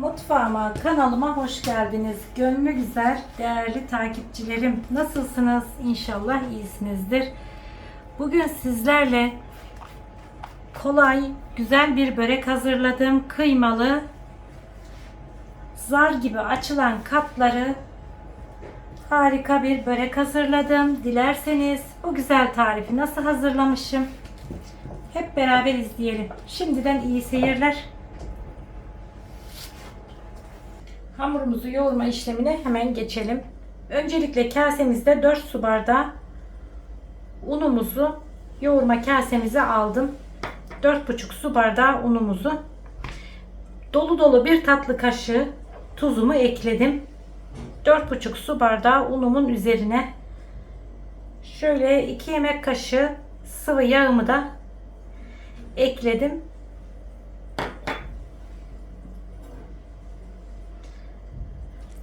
Mutfağıma, kanalıma hoş geldiniz. Gönlü güzel, değerli takipçilerim. Nasılsınız? İnşallah iyisinizdir. Bugün sizlerle kolay, güzel bir börek hazırladım. Kıymalı, zar gibi açılan kapları harika bir börek hazırladım. Dilerseniz o güzel tarifi nasıl hazırlamışım? Hep beraber izleyelim. Şimdiden iyi seyirler. Hamurumuzu yoğurma işlemine hemen geçelim. Öncelikle kasemizde 4 su bardağı unumuzu yoğurma kasemize aldım. 4,5 su bardağı unumuzu dolu dolu bir tatlı kaşığı tuzumu ekledim. 4,5 su bardağı unumun üzerine şöyle 2 yemek kaşığı sıvı yağımı da ekledim.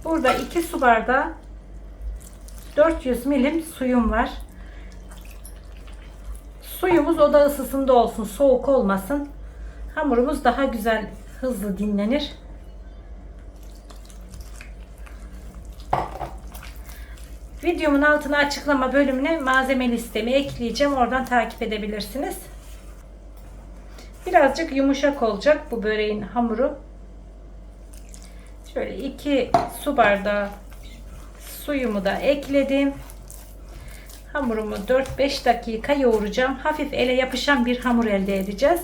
Burada 2 su bardağı 400 milim suyum var. Suyumuz oda ısısında olsun, soğuk olmasın. Hamurumuz daha güzel, hızlı dinlenir. Videomun altına açıklama bölümüne malzeme listemi ekleyeceğim. Oradan takip edebilirsiniz. Birazcık yumuşak olacak bu böreğin hamuru. Şöyle 2 su bardağı suyumu da ekledim. Hamurumu 4-5 dakika yoğuracağım. Hafif ele yapışan bir hamur elde edeceğiz.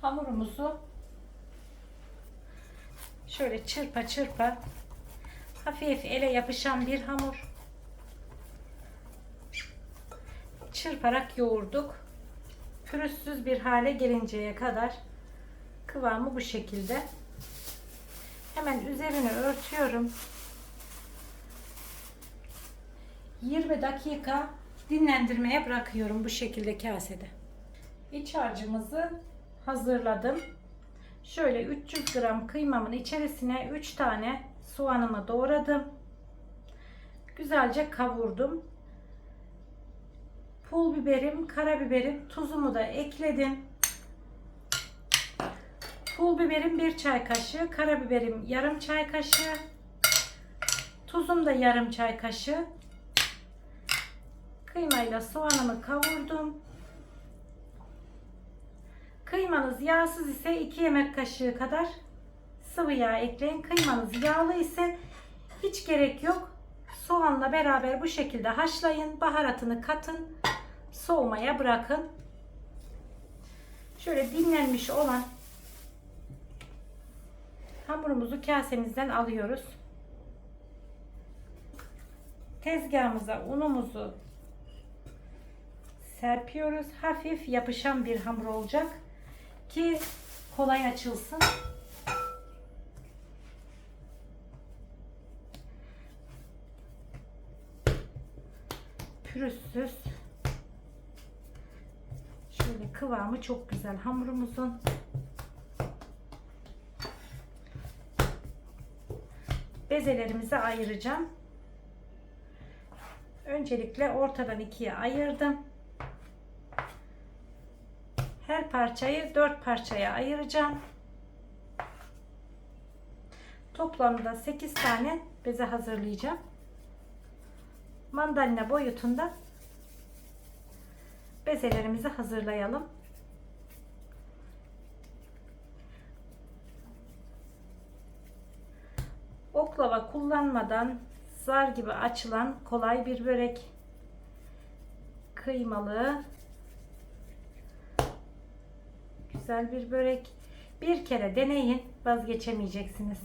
Hamurumuzu şöyle çırpa çırpa hafif ele yapışan bir hamur çırparak yoğurduk. Pürüzsüz bir hale gelinceye kadar kıvamı bu şekilde. Hemen üzerine örtüyorum. 20 dakika dinlendirmeye bırakıyorum bu şekilde kasede. İç harcımızı hazırladım. Şöyle 300 gram kıymamın içerisine 3 tane soğanımı doğradım. Güzelce kavurdum. Pul biberim, karabiberim, tuzumu da ekledim. Pul biberim 1 çay kaşığı, karabiberim yarım çay kaşığı. Tuzum da yarım çay kaşığı. Kıymayla soğanımı kavurdum. Kıymanız yağsız ise 2 yemek kaşığı kadar sıvı yağ ekleyin. Kıymanız yağlı ise hiç gerek yok. Soğanla beraber bu şekilde haşlayın. Baharatını katın. Soğumaya bırakın. Şöyle dinlenmiş olan hamurumuzu kasemizden alıyoruz. Tezgahımıza unumuzu serpiyoruz. Hafif yapışan bir hamur olacak ki kolay açılsın. Pürüzsüz. Kıvamı çok güzel hamurumuzun. Bezelerimizi ayıracağım. Öncelikle ortadan ikiye ayırdım. Her parçayı dört parçaya ayıracağım. Toplamda 8 tane beze hazırlayacağım. Mandalina boyutunda bezelerimizi hazırlayalım. Oklava kullanmadan zar gibi açılan kolay bir börek. Kıymalı. Güzel bir börek. Bir kere deneyin, vazgeçemeyeceksiniz.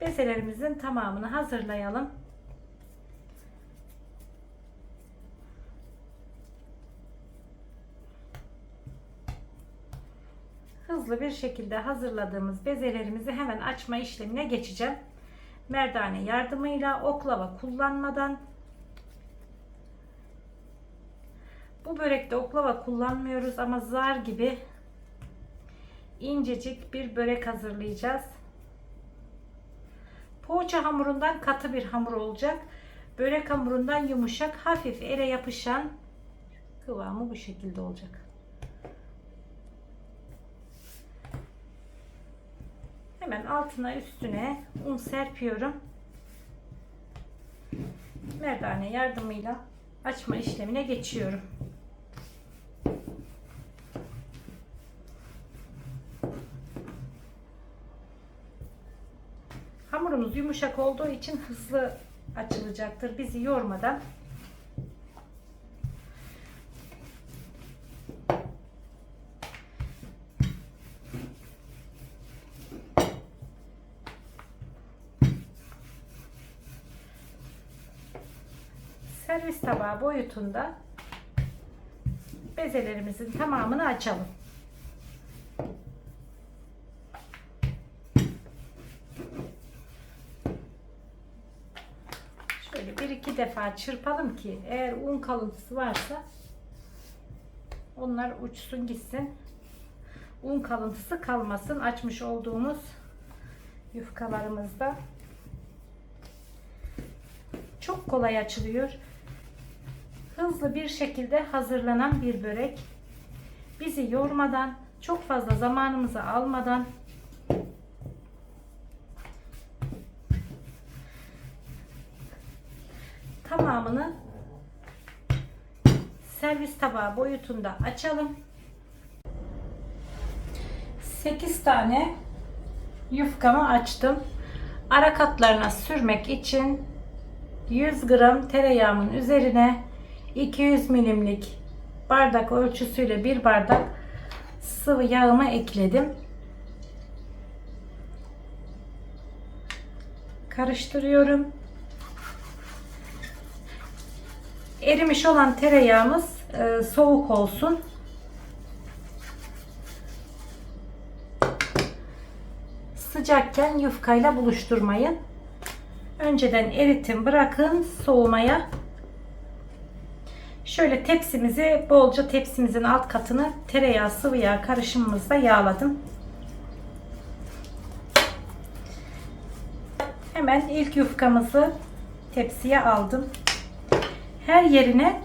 Bezelerimizin tamamını hazırlayalım. Hızlı bir şekilde hazırladığımız bezelerimizi hemen açma işlemine geçeceğim. Merdane yardımıyla oklava kullanmadan Bu börekte oklava kullanmıyoruz ama zar gibi incecik bir börek hazırlayacağız. Poğaça hamurundan katı bir hamur olacak. Börek hamurundan yumuşak, hafif ele yapışan kıvamı bu şekilde olacak. Hemen altına üstüne un serpiyorum. Merdane yardımıyla açma işlemine geçiyorum. Hamurumuz yumuşak olduğu için hızlı açılacaktır. Bizi yormadan servis tabağı boyutunda bezelerimizin tamamını açalım. Şöyle bir iki defa çırpalım ki eğer un kalıntısı varsa onlar uçsun gitsin. Un kalıntısı kalmasın. Açmış olduğumuz yufkalarımızda. Çok kolay açılıyor. Hızlı bir şekilde hazırlanan bir börek. Bizi yormadan, çok fazla zamanımızı almadan tamamını servis tabağı boyutunda açalım. 8 tane yufkamı açtım. Ara katlarına sürmek için 100 gram tereyağımın üzerine 200 milimlik bardak ölçüsüyle bir bardak sıvı yağımı ekledim. Karıştırıyorum. Erimiş olan tereyağımız e, soğuk olsun. Sıcakken yufkayla buluşturmayın. Önceden eritin bırakın soğumaya. Şöyle tepsimizi bolca tepsimizin alt katını tereyağı sıvı yağ karışımımızda yağladım. Hemen ilk yufkamızı tepsiye aldım. Her yerine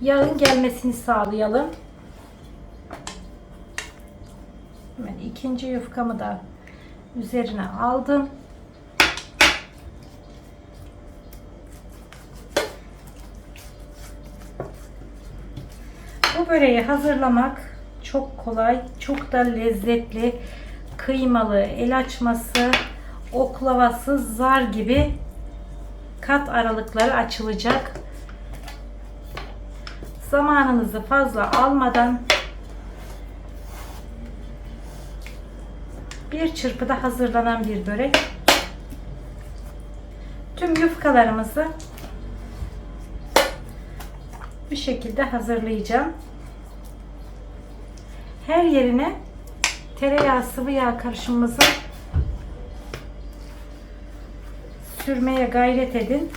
yağın gelmesini sağlayalım. Hemen ikinci yufkamı da üzerine aldım. Bu böreği hazırlamak çok kolay, çok da lezzetli. Kıymalı, el açması, oklavası, zar gibi kat aralıkları açılacak. Zamanınızı fazla almadan bir çırpıda hazırlanan bir börek. Tüm yufkalarımızı bir şekilde hazırlayacağım. Her yerine tereyağı sıvı yağ karışımımızı sürmeye gayret edin.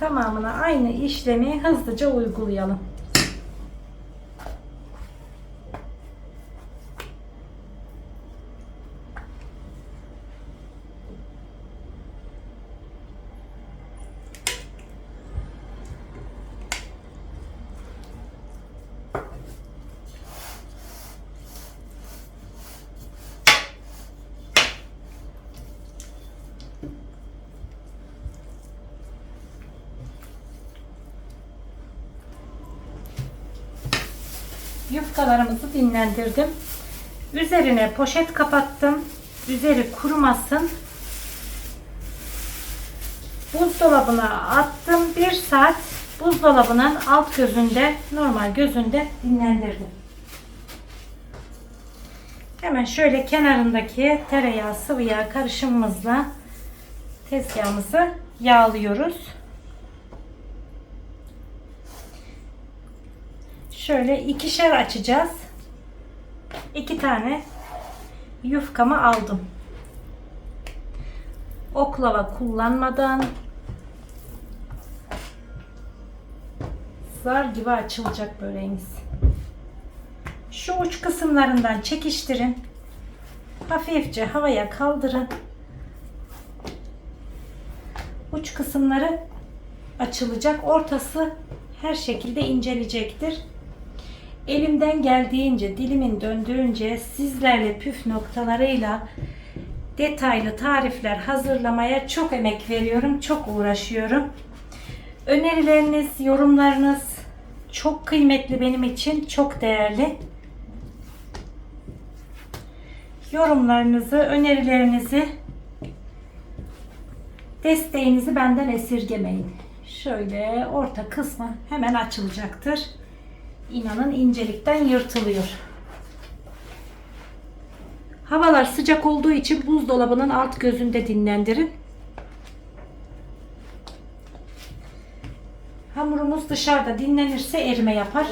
Tamamına aynı işlemi hızlıca uygulayalım. Yufkalarımızı dinlendirdim. Üzerine poşet kapattım. Üzeri kurumasın. Buzdolabına attım. Bir saat buzdolabının alt gözünde, normal gözünde dinlendirdim. Hemen şöyle kenarındaki tereyağı sıvı yağ karışımımızla tezgahımızı yağlıyoruz. Şöyle ikişer açacağız. İki tane yufkamı aldım. Oklava kullanmadan zar gibi açılacak böreğimiz. Şu uç kısımlarından çekiştirin. Hafifçe havaya kaldırın. Uç kısımları açılacak. Ortası her şekilde incelecektir. Elimden geldiğince, dilimin döndüğünce sizlerle püf noktalarıyla detaylı tarifler hazırlamaya çok emek veriyorum, çok uğraşıyorum. Önerileriniz, yorumlarınız çok kıymetli benim için, çok değerli. Yorumlarınızı, önerilerinizi, desteğinizi benden esirgemeyin. Şöyle orta kısmı hemen açılacaktır. İnanın incelikten yırtılıyor. Havalar sıcak olduğu için buzdolabının alt gözünde dinlendirin. Hamurumuz dışarıda dinlenirse erime yapar.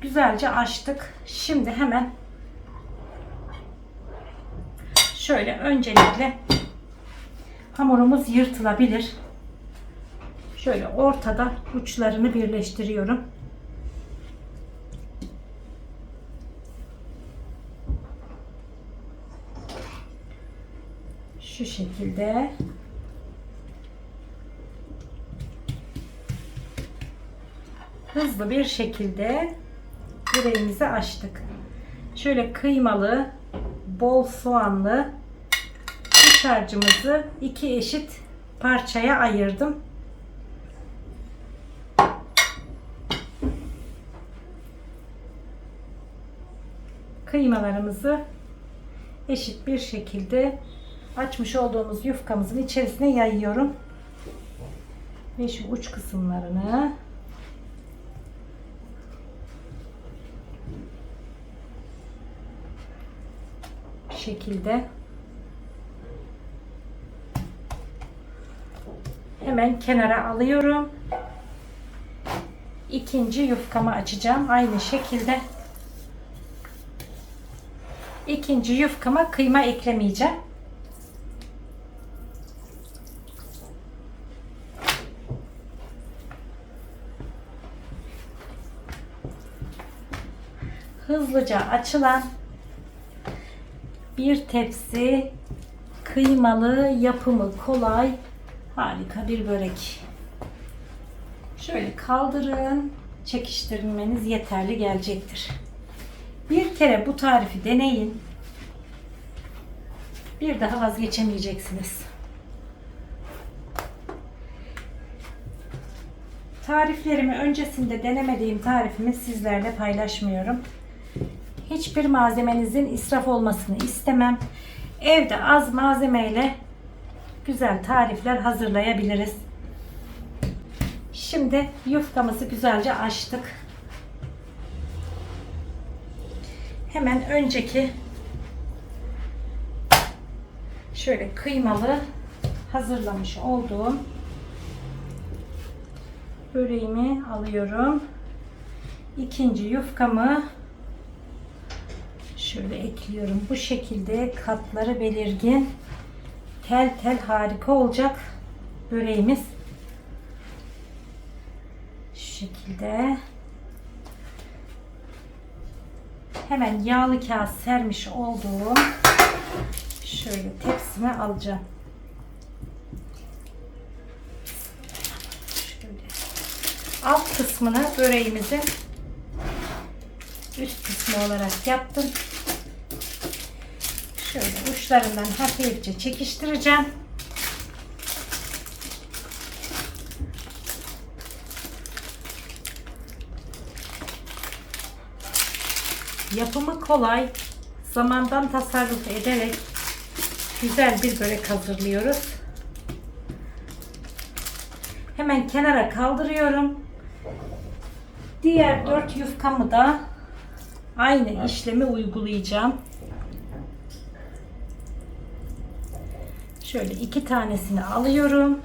Güzelce açtık. Şimdi hemen şöyle öncelikle hamurumuz yırtılabilir. Şöyle ortada uçlarını birleştiriyorum. Şu şekilde. Hızlı bir şekilde yüreğimizi açtık. Şöyle kıymalı, bol soğanlı iç harcımızı iki eşit parçaya ayırdım. Kıymalarımızı eşit bir şekilde açmış olduğumuz yufkamızın içerisine yayıyorum. Ve şu uç kısımlarını şekilde hemen kenara alıyorum. İkinci yufkamı açacağım. Aynı şekilde ikinci yufkama kıyma eklemeyeceğim. hızlıca açılan bir tepsi kıymalı yapımı kolay harika bir börek. Şöyle kaldırın, çekiştirmeniz yeterli gelecektir. Bir kere bu tarifi deneyin. Bir daha vazgeçemeyeceksiniz. Tariflerimi öncesinde denemediğim tarifimi sizlerle paylaşmıyorum. Hiçbir malzemenizin israf olmasını istemem. Evde az malzemeyle güzel tarifler hazırlayabiliriz. Şimdi yufkamızı güzelce açtık. Hemen önceki şöyle kıymalı hazırlamış olduğum böreğimi alıyorum. İkinci yufkamı şöyle ekliyorum. Bu şekilde katları belirgin tel tel harika olacak böreğimiz. Şu şekilde hemen yağlı kağıt sermiş olduğum şöyle tepsime alacağım. Şöyle alt kısmını böreğimizin üst kısmı olarak yaptım. Şöyle uçlarından hafifçe çekiştireceğim. Yapımı kolay, zamandan tasarruf ederek güzel bir börek hazırlıyoruz. Hemen kenara kaldırıyorum. Diğer dört yufkamı da aynı işlemi uygulayacağım. Şöyle iki tanesini alıyorum.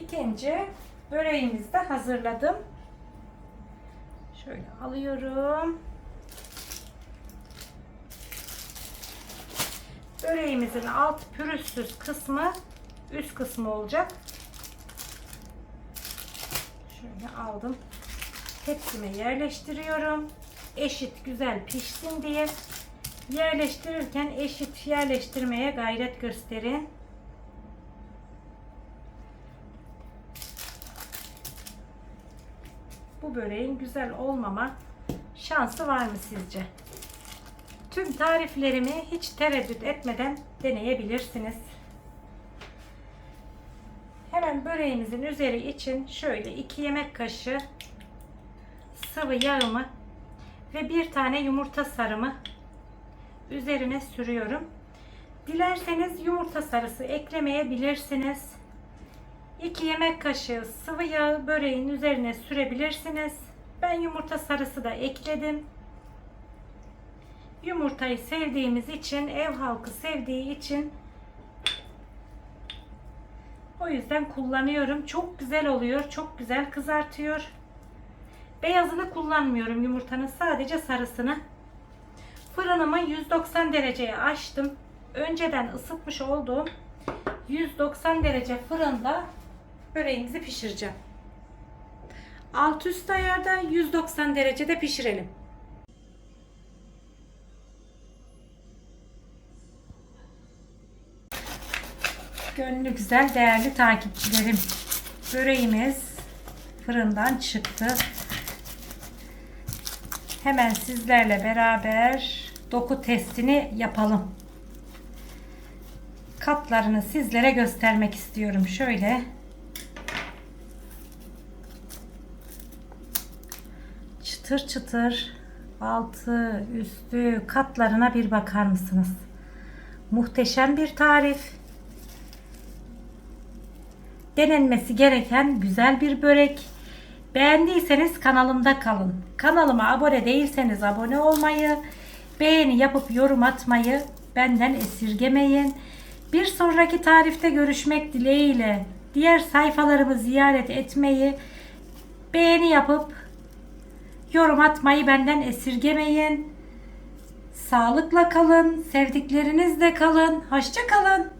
İkinci böreğimizi de hazırladım. Şöyle alıyorum. Böreğimizin alt pürüzsüz kısmı üst kısmı olacak. Şöyle aldım. Tepsime yerleştiriyorum. Eşit güzel pişsin diye yerleştirirken eşit yerleştirmeye gayret gösterin. Bu böreğin güzel olmama şansı var mı sizce? Tüm tariflerimi hiç tereddüt etmeden deneyebilirsiniz. Hemen böreğimizin üzeri için şöyle 2 yemek kaşığı sıvı yağımı ve bir tane yumurta sarımı üzerine sürüyorum. Dilerseniz yumurta sarısı eklemeyebilirsiniz. 2 yemek kaşığı sıvı yağı böreğin üzerine sürebilirsiniz. Ben yumurta sarısı da ekledim. Yumurtayı sevdiğimiz için, ev halkı sevdiği için o yüzden kullanıyorum. Çok güzel oluyor. Çok güzel kızartıyor. Beyazını kullanmıyorum yumurtanın. Sadece sarısını. Fırınımı 190 dereceye açtım. Önceden ısıtmış olduğum 190 derece fırında böreğimizi pişireceğim. Alt üst ayarda 190 derecede pişirelim. Gönlü güzel değerli takipçilerim. Böreğimiz fırından çıktı. Hemen sizlerle beraber doku testini yapalım. Katlarını sizlere göstermek istiyorum. Şöyle çıtır çıtır altı üstü katlarına bir bakar mısınız? Muhteşem bir tarif. Denenmesi gereken güzel bir börek. Beğendiyseniz kanalımda kalın. Kanalıma abone değilseniz abone olmayı, beğeni yapıp yorum atmayı benden esirgemeyin. Bir sonraki tarifte görüşmek dileğiyle diğer sayfalarımı ziyaret etmeyi, beğeni yapıp yorum atmayı benden esirgemeyin. Sağlıkla kalın, sevdiklerinizle kalın. Hoşça kalın.